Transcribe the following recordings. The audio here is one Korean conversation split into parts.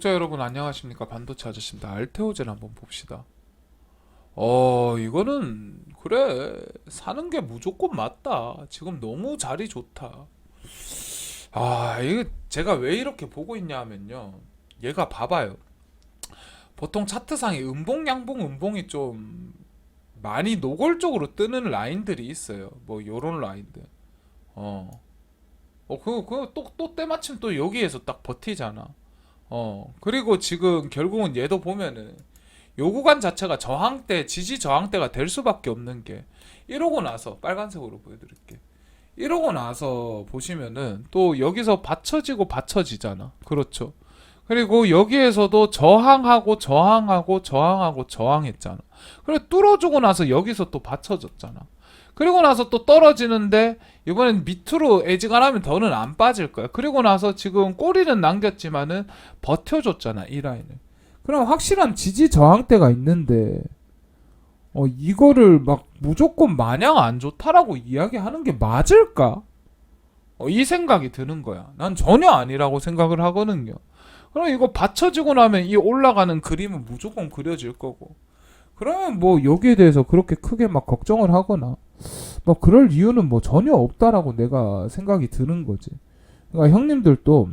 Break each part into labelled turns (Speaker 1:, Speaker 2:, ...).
Speaker 1: 구독자 여러분 안녕하십니까? 반도체 아저씨입니다. 알테오제를 한번 봅시다. 어 이거는 그래 사는 게 무조건 맞다. 지금 너무 자리 좋다. 아 이거 제가 왜 이렇게 보고 있냐 하면요. 얘가 봐봐요. 보통 차트상에 음봉 양봉 음봉이 좀 많이 노골적으로 뜨는 라인들이 있어요. 뭐 요런 라인들. 어. 어, 그거, 그거 또, 또 때마침 또 여기에서 딱 버티잖아. 어, 그리고 지금 결국은 얘도 보면은 요 구간 자체가 저항대, 지지 저항대가 될 수밖에 없는 게 이러고 나서 빨간색으로 보여드릴게. 이러고 나서 보시면은 또 여기서 받쳐지고 받쳐지잖아. 그렇죠. 그리고 여기에서도 저항하고 저항하고 저항하고 저항했잖아. 그리고 뚫어주고 나서 여기서 또 받쳐졌잖아. 그리고 나서 또 떨어지는데 이번엔 밑으로 애지간하면 더는 안 빠질 거야. 그리고 나서 지금 꼬리는 남겼지만은 버텨줬잖아 이 라인을. 그럼 확실한 지지 저항대가 있는데 어 이거를 막 무조건 마냥 안 좋다라고 이야기하는 게 맞을까? 어, 이 생각이 드는 거야. 난 전혀 아니라고 생각을 하거든요. 그럼 이거 받쳐지고 나면 이 올라가는 그림은 무조건 그려질 거고. 그러면 뭐 여기에 대해서 그렇게 크게 막 걱정을 하거나 뭐 그럴 이유는 뭐 전혀 없다라고 내가 생각이 드는 거지. 그러니까 형님들도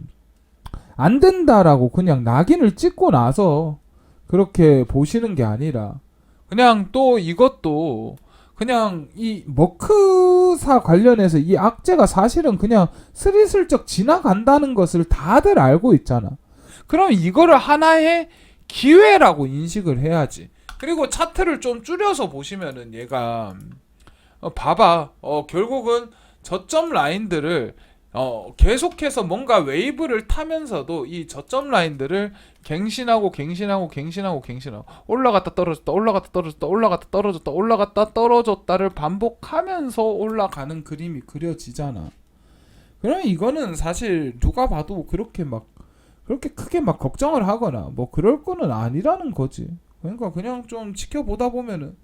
Speaker 1: 안 된다라고 그냥 낙인을 찍고 나서 그렇게 보시는 게 아니라 그냥 또 이것도 그냥 이 머크사 관련해서 이 악재가 사실은 그냥 스리슬쩍 지나간다는 것을 다들 알고 있잖아. 그럼 이거를 하나의 기회라고 인식을 해야지. 그리고 차트를 좀 줄여서 보시면은 얘가 어, 봐봐. 어, 결국은 저점 라인들을 어, 계속해서 뭔가 웨이브를 타면서도 이 저점 라인들을 갱신하고 갱신하고 갱신하고 갱신하고 올라갔다 떨어졌다 올라갔다 떨어졌다 올라갔다 떨어졌다 올라갔다 떨어졌다를 반복하면서 올라가는 그림이 그려지잖아. 그러면 이거는 사실 누가 봐도 그렇게 막 그렇게 크게 막 걱정을 하거나 뭐 그럴 거는 아니라는 거지. 그러니까 그냥 좀 지켜보다 보면은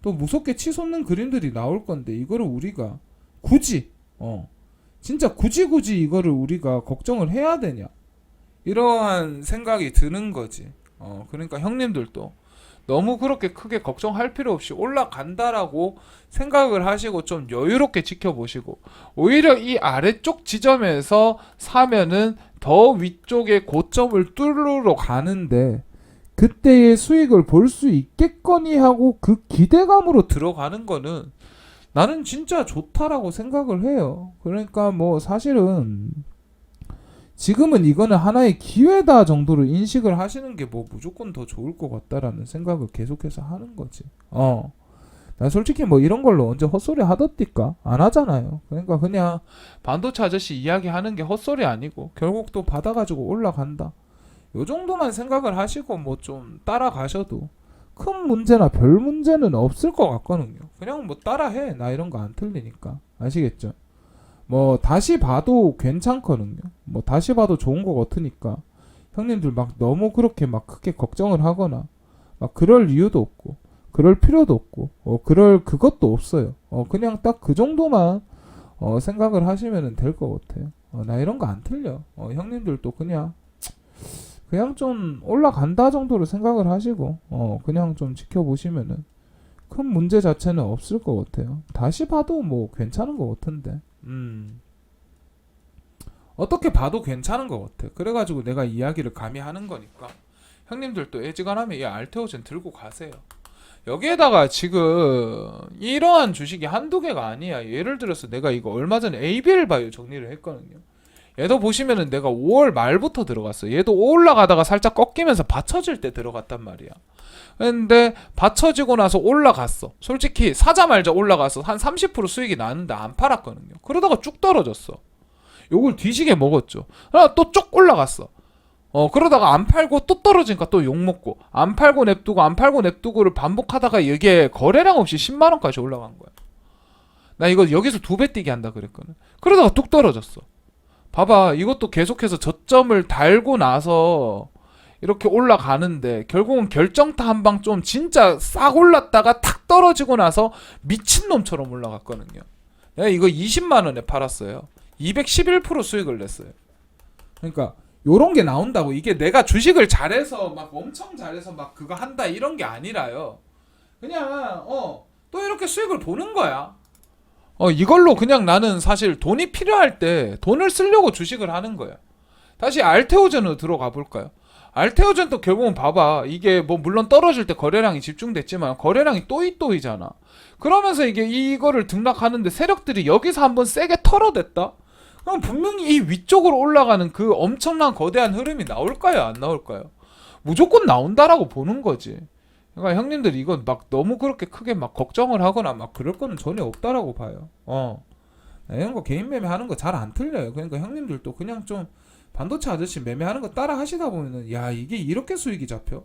Speaker 1: 또 무섭게 치솟는 그림들이 나올 건데 이거를 우리가 굳이 어 진짜 굳이 굳이 이거를 우리가 걱정을 해야 되냐 이러한 생각이 드는 거지 어 그러니까 형님들도 너무 그렇게 크게 걱정할 필요 없이 올라간다라고 생각을 하시고 좀 여유롭게 지켜보시고 오히려 이 아래쪽 지점에서 사면은 더 위쪽의 고점을 뚫으러 가는데 그때의 수익을 볼 수 있겠거니 하고 그 기대감으로 들어가는 거는 나는 진짜 좋다라고 생각을 해요. 그러니까 뭐 사실은 지금은 이거는 하나의 기회다 정도로 인식을 하시는 게 뭐 무조건 더 좋을 것 같다라는 생각을 계속해서 하는 거지. 어. 난 솔직히 뭐 이런 걸로 언제 헛소리 하던디까 안 하잖아요. 그러니까 그냥 반도체 아저씨 이야기 하는 게 헛소리 아니고 결국 또 받아가지고 올라간다. 요 정도만 생각을 하시고 뭐 좀 따라가셔도 큰 문제나 별 문제는 없을 것 같거든요. 그냥 뭐 따라해. 나 이런 거 안 틀리니까. 아시겠죠? 뭐 다시 봐도 괜찮거든요. 뭐 다시 봐도 좋은 거 같으니까 형님들 막 너무 그렇게 막 크게 걱정을 하거나 막 그럴 이유도 없고 그럴 필요도 없고 어 그럴 그것도 없어요. 어 그냥 딱 그 정도만 어 생각을 하시면 될 것 같아요. 어, 나 이런 거 안 틀려. 어 형님들도 그냥 그냥 좀 올라간다 정도로 생각을 하시고 어 그냥 좀 지켜보시면은 큰 문제 자체는 없을 것 같아요. 다시 봐도 뭐 괜찮은 것 같은데. 음. 어떻게 봐도 괜찮은 것 같아. 그래가지고 내가 이야기를 감히 하는 거니까 형님들도 애지간하면 이 알테오젠 들고 가세요. 여기에다가 지금 이러한 주식이 한두 개가 아니야. 예를 들어서 내가 이거 얼마 전에 ABL 바이오 정리를 했거든요. 얘도 보시면은 내가 5월 말부터 들어갔어. 얘도 올라가다가 살짝 꺾이면서 받쳐질 때 들어갔단 말이야. 근데 받쳐지고 나서 올라갔어. 솔직히 사자말자 올라가서 한 30% 수익이 나는데 안 팔았거든요. 그러다가 쭉 떨어졌어. 요걸 뒤지게 먹었죠. 그러다 또쭉 올라갔어. 어 그러다가 안 팔고 또 떨어지니까 또 욕 먹고 안 팔고 냅두고 안 팔고 냅두고를 반복하다가 이게 거래량 없이 10만 원까지 올라간 거야. 나 이거 여기서 두 배 뛰게 한다 그랬거든. 그러다가 뚝 떨어졌어. 봐봐 이것도 계속해서 저점을 달고 나서 이렇게 올라가는데 결국은 결정타 한 방 좀 진짜 싹 올랐다가 탁 떨어지고 나서 미친놈처럼 올라갔거든요. 내가 이거 20만 원에 팔았어요. 211% 수익을 냈어요. 그러니까 요런 게 나온다고 이게 내가 주식을 잘해서 막 엄청 잘해서 막 그거 한다 이런 게 아니라요. 그냥 어 또 이렇게 수익을 보는 거야. 어 이걸로 그냥 나는 사실 돈이 필요할 때 돈을 쓰려고 주식을 하는 거야. 다시 알테오젠으로 들어가 볼까요? 알테오젠도 결국은 봐봐 이게 뭐 물론 떨어질 때 거래량이 집중됐지만 거래량이 또이또이잖아. 그러면서 이게 이거를 등락하는데 세력들이 여기서 한번 세게 털어댔다. 그럼 분명히 이 위쪽으로 올라가는 그 엄청난 거대한 흐름이 나올까요? 안 나올까요? 무조건 나온다라고 보는 거지. 그러니까 형님들 이건 막 너무 그렇게 크게 막 걱정을 하거나 막 그럴 거는 전혀 없다라고 봐요. 어. 이런 거 개인 매매 하는 거 잘 안 틀려요. 그러니까 형님들도 그냥 좀 반도체 아저씨 매매하는 거 따라 하시다 보면은 야 이게 이렇게 수익이 잡혀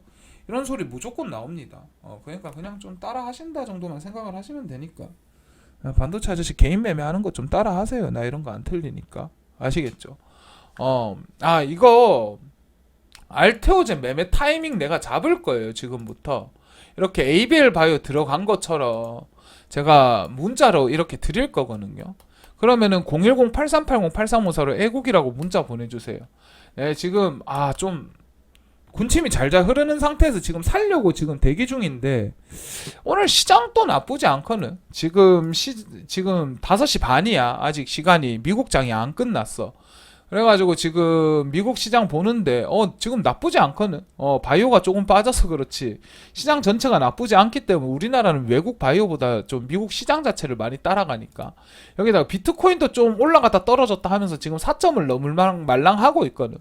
Speaker 1: 이런 소리 무조건 나옵니다. 어 그러니까 그냥 좀 따라 하신다 정도만 생각을 하시면 되니까 아, 반도체 아저씨 개인 매매하는 거 좀 따라 하세요. 나 이런 거 안 틀리니까 아시겠죠? 어 아 이거 알테오젠 매매 타이밍 내가 잡을 거예요 지금부터 이렇게 ABL 바이오 들어간 것처럼 제가 문자로 이렇게 드릴 거거든요. 그러면은 010-8380-8354로 애국이라고 문자 보내주세요. 네, 지금 아 좀 군침이 잘잘 흐르는 상태에서 지금 살려고 지금 대기 중인데 오늘 시장도 나쁘지 않거든. 지금 시 지금 5시 반이야. 아직 시간이 미국장이 안 끝났어. 그래가지고 지금 미국 시장 보는데 어 지금 나쁘지 않거든. 어 바이오가 조금 빠져서 그렇지 시장 전체가 나쁘지 않기 때문에 우리나라는 외국 바이오보다 좀 미국 시장 자체를 많이 따라가니까 여기다가 비트코인도 좀 올라갔다 떨어졌다 하면서 지금 4점을 넘을 만- 말랑하고 있거든.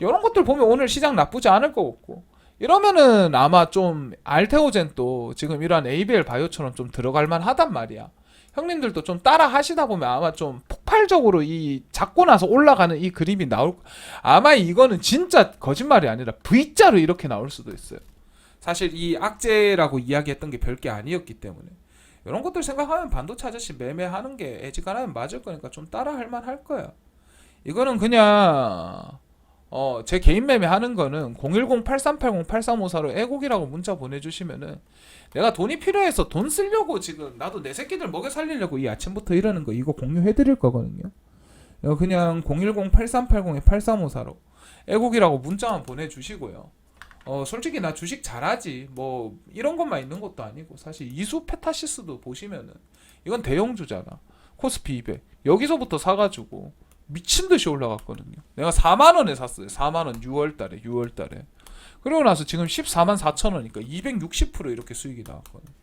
Speaker 1: 이런 것들 보면 오늘 시장 나쁘지 않을 것 같고 이러면은 아마 좀 알테오젠 또 지금 이러한 ABL 바이오처럼 좀 들어갈 만하단 말이야. 형님들도 좀 따라 하시다 보면 아마 좀 폭발적으로 이 잡고 나서 올라가는 이 그림이 나올 아마 이거는 진짜 거짓말이 아니라 V자로 이렇게 나올 수도 있어요. 사실 이 악재라고 이야기했던 게 별게 아니었기 때문에 이런 것들 생각하면 반도체 아저씨 매매하는 게 애지간하면 맞을 거니까 좀 따라 할 만할 거야. 이거는 그냥 어, 제 개인 매매 하는 거는 010-8380-8354로 애국이라고 문자 보내주시면은 내가 돈이 필요해서 돈 쓰려고 지금 나도 내 새끼들 먹여 살리려고 이 아침부터 이러는 거 이거 공유해드릴 거거든요. 이거 그냥 010-8380-8354로 애국이라고 문자만 보내주시고요. 어 솔직히 나 주식 잘하지 뭐 이런 것만 있는 것도 아니고 사실 이수 페타시스도 보시면은 이건 대형주잖아 코스피 200 여기서부터 사가지고 미친 듯이 올라갔거든요. 내가 4만 원에 샀어요. 4만 원 6월 달에 6월 달에. 그러고 나서 지금 14만 4천 원이니까 260% 이렇게 수익이 나왔거든요.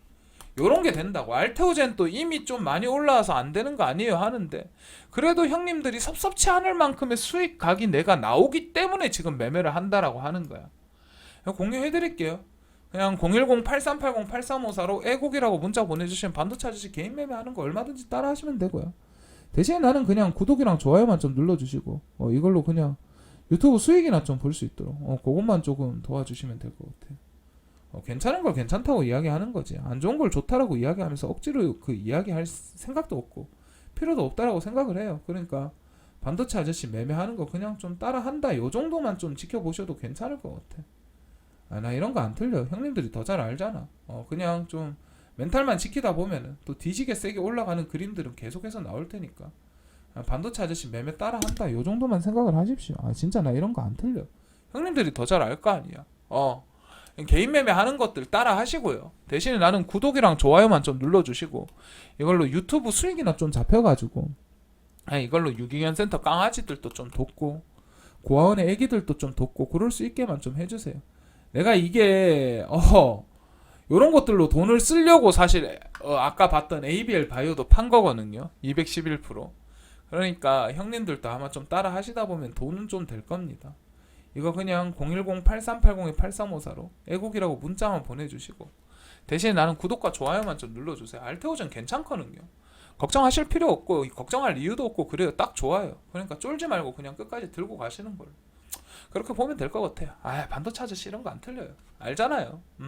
Speaker 1: 요런 게 된다고. 알테오젠 또 이미 좀 많이 올라와서 안 되는 거 아니에요 하는데 그래도 형님들이 섭섭치 않을 만큼의 수익 각이 내가 나오기 때문에 지금 매매를 한다라고 하는 거야. 공유해 드릴게요. 그냥 010-8380-8354로 애국이라고 문자 보내주시면 반도체 아저씨 개인 매매하는 거 얼마든지 따라 하시면 되고요. 대신에 나는 그냥 구독이랑 좋아요만 좀 눌러주시고 어, 이걸로 그냥 유튜브 수익이나 좀 볼 수 있도록 어, 그것만 조금 도와주시면 될 것 같아요. 어, 괜찮은 걸 괜찮다고 이야기하는 거지. 안 좋은 걸 좋다라고 이야기하면서 억지로 그 이야기할 생각도 없고 필요도 없다라고 생각을 해요. 그러니까 반도체 아저씨 매매하는 거 그냥 좀 따라한다. 요 정도만 좀 지켜보셔도 괜찮을 것 같아. 아, 나 이런 거 안 틀려. 형님들이 더 잘 알잖아. 어, 그냥 좀 멘탈만 지키다 보면은 또 뒤지게 세게 올라가는 그림들은 계속해서 나올 테니까. 아, 반도체 아저씨 매매 따라 한다. 요 정도만 생각을 하십시오. 아, 진짜 나 이런 거 안 틀려. 형님들이 더 잘 알 거 아니야. 어. 개인 매매 하는 것들 따라 하시고요. 대신에 나는 구독이랑 좋아요만 좀 눌러주시고 이걸로 유튜브 수익이나 좀 잡혀가지고 아, 이걸로 유기견 센터 강아지들도 좀 돕고 고아원의 애기들도 좀 돕고 그럴 수 있게만 좀 해주세요. 내가 이게 어 요런 것들로 돈을 쓰려고 사실 어, 아까 봤던 ABL 바이오도 판 거거든요. 211%. 그러니까 형님들도 아마 좀 따라 하시다 보면 돈은 좀 될 겁니다. 이거 그냥 010-8380-8354로 애국이라고 문자만 보내주시고 대신에 나는 구독과 좋아요만 좀 눌러주세요. 알테오전 괜찮거든요. 걱정하실 필요 없고 걱정할 이유도 없고 그래요. 딱 좋아요. 그러니까 쫄지 말고 그냥 끝까지 들고 가시는 걸로. 그렇게 보면 될 것 같아요. 아 반도체 아저씨 이런 거 안 틀려요. 알잖아요. 음.